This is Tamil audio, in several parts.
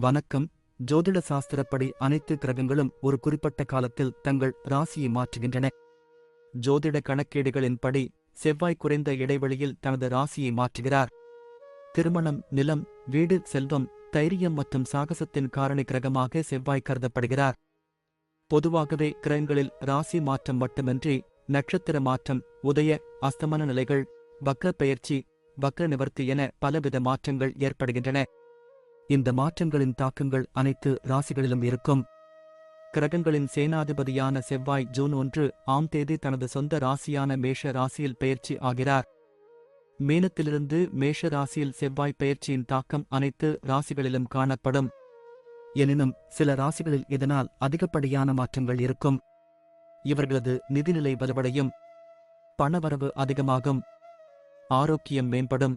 வணக்கம். ஜோதிட சாஸ்திரப்படி அனைத்து கிரகங்களும் ஒரு குறிப்பிட்ட காலத்தில் தங்கள் ராசியை மாற்றுகின்றன. ஜோதிட கணக்கீடுகளின்படி செவ்வாய் குறைந்த இடைவெளியில் தனது ராசியை மாற்றுகிறார். திருமணம் நிலம் வீடு செல்வம் தைரியம் மற்றும் சாகசத்தின் காரணி கிரகமாக செவ்வாய் கருதப்படுகிறார். பொதுவாகவே கிரகங்களில் ராசி மாற்றம் மட்டுமின்றி நட்சத்திர மாற்றம் உதய அஸ்தமன நிலைகள் வக்ர பெயர்ச்சி வக்ர நிவர்த்தி என பலவித மாற்றங்கள் ஏற்படுகின்றன. இந்த மாற்றங்களின் தாக்கங்கள் அனைத்து ராசிகளிலும் இருக்கும். கிரகங்களின் சேனாதிபதியான செவ்வாய் ஜூன் ஒன்று ஆம் தேதி தனது சொந்த ராசியான மேஷ ராசியில் பெயர்ச்சி ஆகிறார். மீனத்திலிருந்து மேஷ ராசியில் செவ்வாய் பெயர்ச்சியின் தாக்கம் அனைத்து ராசிகளிலும் காணப்படும். எனினும் சில ராசிகளில் இதனால் அதிகப்படியான மாற்றங்கள் இருக்கும். இவர்களது நிதிநிலை வலுவடையும். பணவரவு அதிகமாகும். ஆரோக்கியம் மேம்படும்.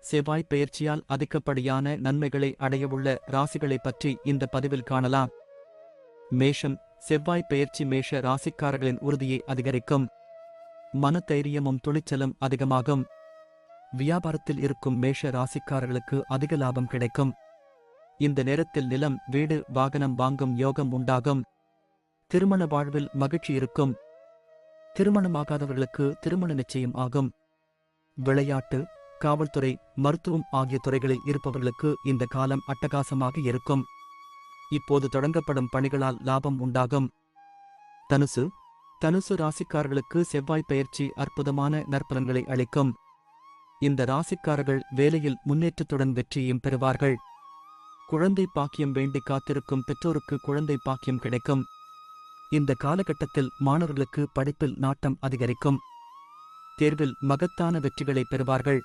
செவ்வாய் பெயர்ச்சியால் அதிகப்படியான நன்மைகளை அடையவுள்ள ராசிகளைப் பற்றி இந்த பதிவில் காணலாம். மேஷம் செவ்வாய் பெயர்ச்சி மேஷ ராசிக்காரர்களின் உறுதியை அதிகரிக்கும். மனத்தைரியமும் துணிச்சலும் அதிகமாகும். வியாபாரத்தில் இருக்கும் மேஷ ராசிக்காரர்களுக்கு அதிக லாபம் கிடைக்கும். இந்த நேரத்தில் நிலம் வீடு வாகனம் வாங்கும் யோகம் உண்டாகும். திருமண வாழ்வில் மகிழ்ச்சி இருக்கும். திருமணமாகாதவர்களுக்கு திருமண நிச்சயம் ஆகும். விளையாட்டு காவல்துறை மருத்துவம் ஆகிய துறைகளில் இருப்பவர்களுக்கு இந்த காலம் அட்டகாசமாக இருக்கும். இப்போது தொடங்கப்படும் பணிகளால் லாபம் உண்டாகும். தனுசு. தனுசு ராசிக்காரர்களுக்கு செவ்வாய் பயிற்சி அற்புதமான நற்பலன்களை அளிக்கும். இந்த ராசிக்காரர்கள் வேலையில் முன்னேற்றத்துடன் வெற்றியும் பெறுவார்கள். குழந்தை பாக்கியம் வேண்டி காத்திருக்கும் பெற்றோருக்கு குழந்தை பாக்கியம் கிடைக்கும். இந்த காலகட்டத்தில் மாணவர்களுக்கு படிப்பில் நாட்டம் அதிகரிக்கும். தேர்வில் மகத்தான வெற்றிகளை பெறுவார்கள்.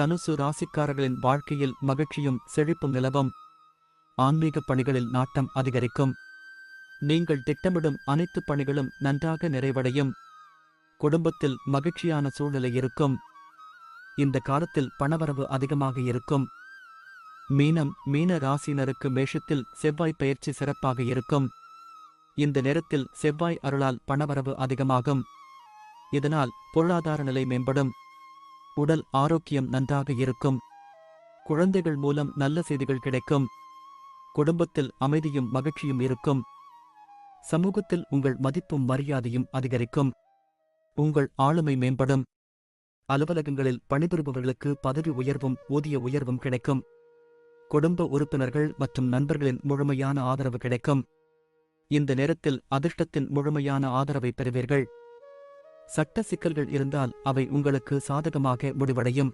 தனுசு ராசிக்காரர்களின் வாழ்க்கையில் மகிழ்ச்சியும் செழிப்பும் நிலவும். ஆன்மீக பணிகளில் நாட்டம் அதிகரிக்கும். நீங்கள் திட்டமிடும் அனைத்து பணிகளும் நன்றாக நிறைவடையும். குடும்பத்தில் மகிழ்ச்சியான சூழ்நிலை இருக்கும். இந்த காலத்தில் பணவரவு அதிகமாக இருக்கும். மீனம் மீன ராசியினருக்கு மேஷத்தில் செவ்வாய் பயிற்சி சிறப்பாக இருக்கும். இந்த நேரத்தில் செவ்வாய் அருளால் பணவரவு அதிகமாகும். இதனால் பொருளாதார நிலை மேம்படும். உடல் ஆரோக்கியம் நன்றாக இருக்கும். குழந்தைகள் மூலம் நல்ல செய்திகள் கிடைக்கும். குடும்பத்தில் அமைதியும் மகிழ்ச்சியும் இருக்கும். சமூகத்தில் உங்கள் மதிப்பும் மரியாதையும் அதிகரிக்கும். உங்கள் ஆளுமை மேம்படும். அலுவலகங்களில் பணிபுரிபவர்களுக்கு பதவி உயர்வும் ஊதிய உயர்வும் கிடைக்கும். குடும்ப உறுப்பினர்கள் மற்றும் நண்பர்களின் முழுமையான ஆதரவு கிடைக்கும். இந்த நேரத்தில் அதிர்ஷ்டத்தின் முழுமையான ஆதரவை பெறுவீர்கள். சட்ட சிக்கல்கள் இருந்தால் அவை உங்களுக்கு சாதகமாக முடிவடையும்.